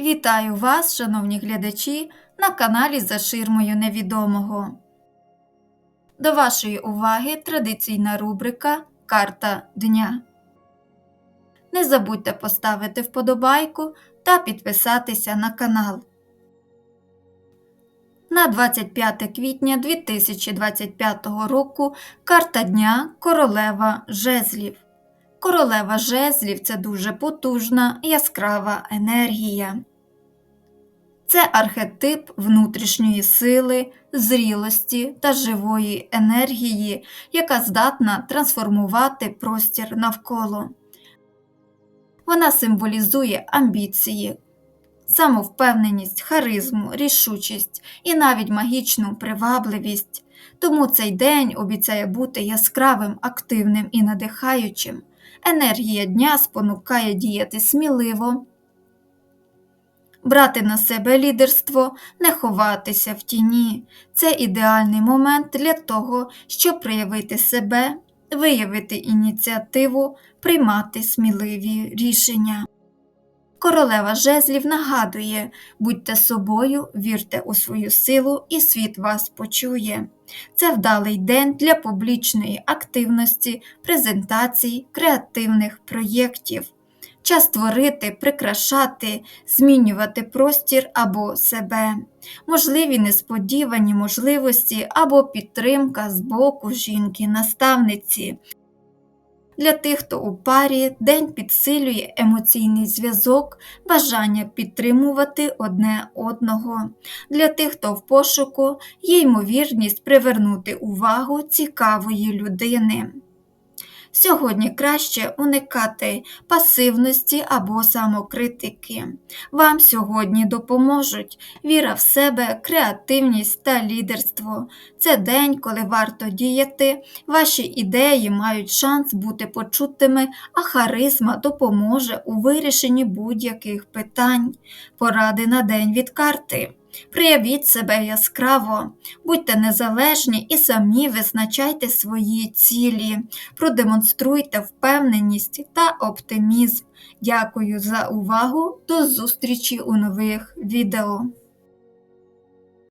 Вітаю вас, шановні глядачі, на каналі За ширмою невідомого. До вашої уваги традиційна рубрика Карта дня. Не забудьте поставити вподобайку та підписатися на канал. На 25 квітня 2025 року карта дня Королева Жезлів. Королева жезлів це дуже потужна, яскрава енергія. Це архетип внутрішньої сили, зрілості та живої енергії, яка здатна трансформувати простір навколо. Вона символізує амбіції, самовпевненість, харизму, рішучість і навіть магічну привабливість. Тому цей день обіцяє бути яскравим, активним і надихаючим. Енергія дня спонукає діяти сміливо, брати на себе лідерство, не ховатися в тіні. Це ідеальний момент для того, щоб проявити себе, виявити ініціативу, приймати сміливі рішення. Королева жезлів нагадує будьте собою, вірте у свою силу, і світ вас почує. Це вдалий день для публічної активності, презентацій, креативних проєктів. Час створити, прикрашати, змінювати простір або себе, можливі несподівані можливості або підтримка з боку жінки-наставниці. Для тих, хто у парі день підсилює емоційний зв'язок, бажання підтримувати одне одного. Для тих, хто в пошуку, є ймовірність привернути увагу цікавої людини. Сьогодні краще уникати пасивності або самокритики. Вам сьогодні допоможуть віра в себе, креативність та лідерство. Це день, коли варто діяти, ваші ідеї мають шанс бути почутими, а харизма допоможе у вирішенні будь-яких питань. Поради на день від карти. Проявіть себе яскраво, будьте незалежні і самі визначайте свої цілі, продемонструйте впевненість та оптимізм. Дякую за увагу. До зустрічі у нових відео.